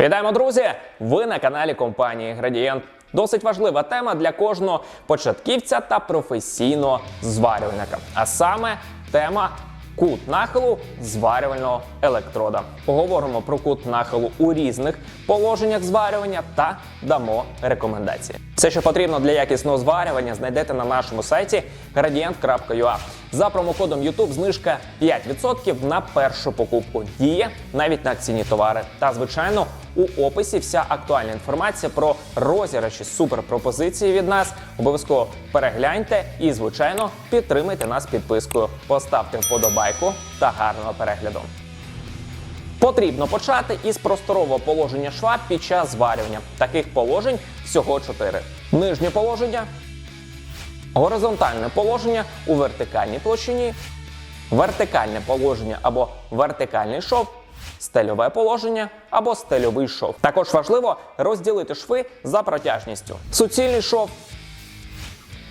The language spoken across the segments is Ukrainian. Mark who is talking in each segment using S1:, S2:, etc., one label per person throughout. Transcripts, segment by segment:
S1: Вітаємо, друзі! Ви на каналі компанії Градієнт. Досить важлива тема для кожного початківця та професійного зварювальника. А саме тема кут нахилу зварювального електрода. Поговоримо про кут нахилу у різних положеннях зварювання та дамо рекомендації. Все, що потрібно для якісного зварювання, знайдете на нашому сайті gradient.ua. За промокодом YouTube знижка 5% на першу покупку. Діє навіть на акційні товари. Та, звичайно, у описі вся актуальна інформація про розіграші суперпропозиції від нас. Обов'язково перегляньте і, звичайно, підтримайте нас підпискою. Поставте вподобайку та гарного перегляду. Потрібно почати із просторового положення шва під час зварювання. Таких положень всього чотири: нижнє положення, горизонтальне положення у вертикальній площині, вертикальне положення або вертикальний шов, стельове положення або стельовий шов. Також важливо розділити шви за протяжністю. Суцільний шов,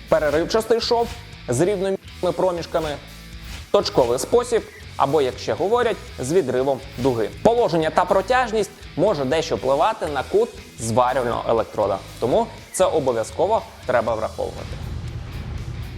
S1: переривчастий шов з рівними проміжками, точковий спосіб, або, як ще говорять, з відривом дуги. Положення та протяжність може дещо впливати на кут зварювального електрода, тому це обов'язково треба враховувати.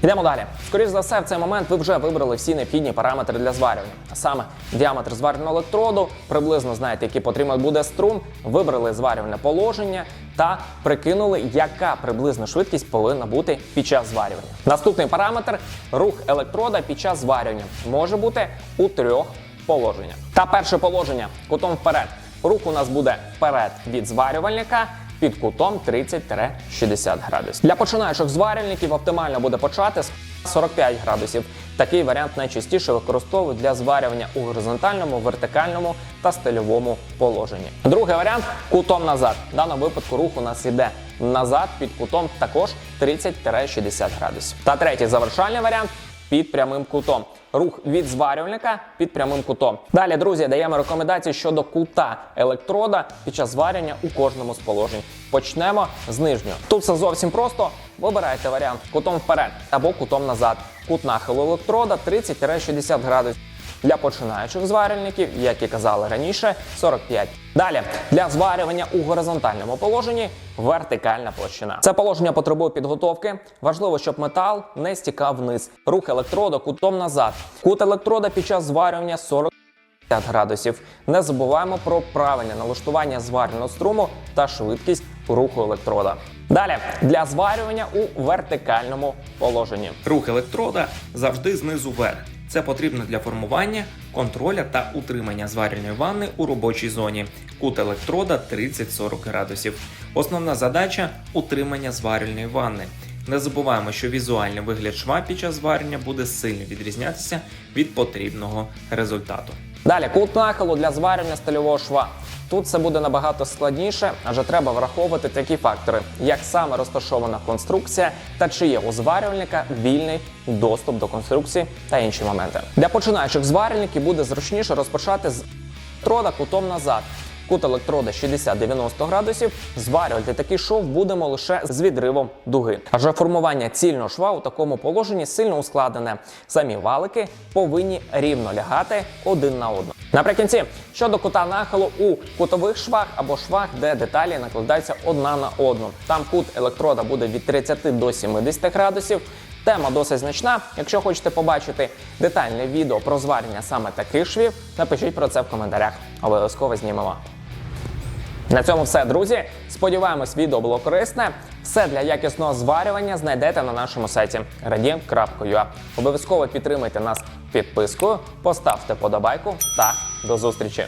S1: Йдемо далі. Скоріше за все, в цей момент ви вже вибрали всі необхідні параметри для зварювання. А саме діаметр зварювального електроду, приблизно знаєте, який потрібен буде струм, вибрали зварювальне положення та прикинули, яка приблизна швидкість повинна бути під час зварювання. Наступний параметр рух електрода під час зварювання може бути у трьох положеннях. Та перше положення кутом вперед. Рух у нас буде вперед від зварювальника під кутом 30-60 градусів. Для починаючих зварювальників оптимально буде почати з 45 градусів. Такий варіант найчастіше використовують для зварювання у горизонтальному, вертикальному та стильовому положенні. Другий варіант кутом назад. В даному випадку рух у нас йде назад під кутом також 30-60 градусів. Та третій завершальний варіант під прямим кутом. Рух від зварювальника під прямим кутом. Далі, друзі, даємо рекомендації щодо кута електрода під час зварювання у кожному з положень. Почнемо з нижнього. Тут все зовсім просто. Вибирайте варіант кутом вперед або кутом назад. Кут нахилу електрода 30-60 градусів. Для починаючих зварювальників, як і казали раніше, 45. Далі для зварювання у горизонтальному положенні вертикальна площина. Це положення потребує підготовки. Важливо, щоб метал не стікав вниз. Рух електрода кутом назад. Кут електрода під час зварювання 40 градусів. Не забуваємо про правильне налаштування зварювального струму та швидкість руху електрода. Далі для зварювання у вертикальному положенні.
S2: Рух електрода завжди знизу вверх. Це потрібно для формування, контроля та утримання зварювальної ванни у робочій зоні. Кут електрода 30-40 градусів. Основна задача утримання зварювальної ванни. Не забуваємо, що візуальний вигляд шва під час зварення буде сильно відрізнятися від потрібного результату.
S1: Далі кут нахилу для зварювання стильового шва. Тут це буде набагато складніше, адже треба враховувати такі фактори, як саме розташована конструкція та чи є у зварювальника вільний доступ до конструкції та інші моменти. Для починаючих зварювальників буде зручніше розпочати з електрода кутом назад. Кут електрода 60-90 градусів. Зварювати такий шов будемо лише з відривом дуги. Адже формування цільного шва у такому положенні сильно ускладнене. Самі валики повинні рівно лягати один на одну. Наприкінці, щодо кута нахилу у кутових швах або швах, де деталі накладаються одна на одну. Там кут електрода буде від 30 до 70 градусів. Тема досить значна. Якщо хочете побачити детальне відео про зварення саме таких швів, напишіть про це в коментарях. Обов'язково знімемо. На цьому все, друзі. Сподіваємось, відео було корисне. Все для якісного зварювання знайдете на нашому сайті radient.ua. Обов'язково підтримайте нас підпискою, поставте подобайку та до зустрічі!